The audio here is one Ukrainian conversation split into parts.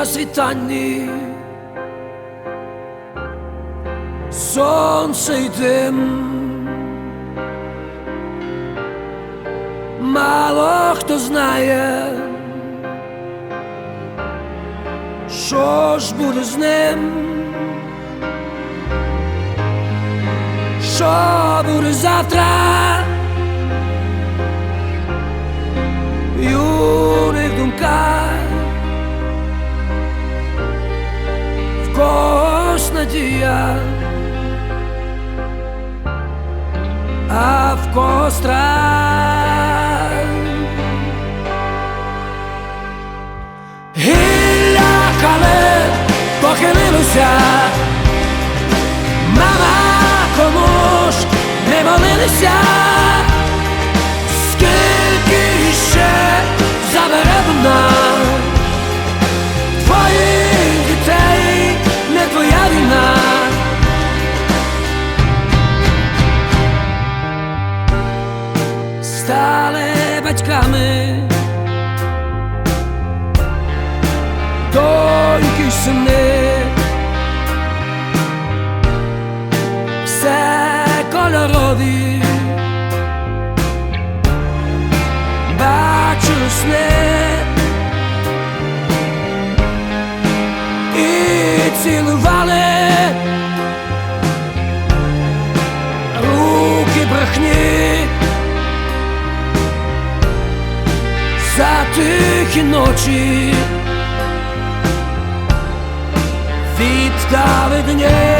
на світанні, сонце й дим. Мало хто знає, що ж буде з ним, що буде завтра. μάτια αυκοστράν Ήλια καλέ το stale beczkamy Dońki sny se kolorowi тихі ночі. Від Гілля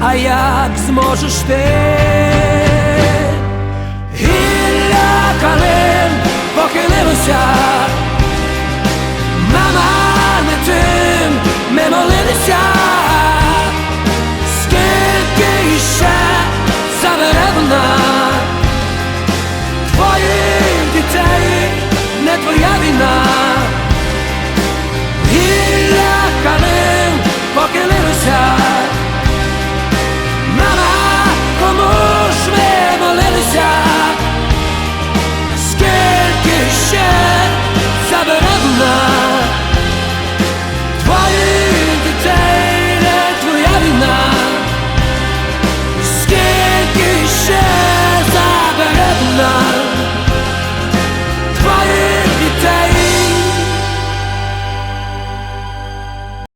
а як зможеш ти гілля калин похилилося.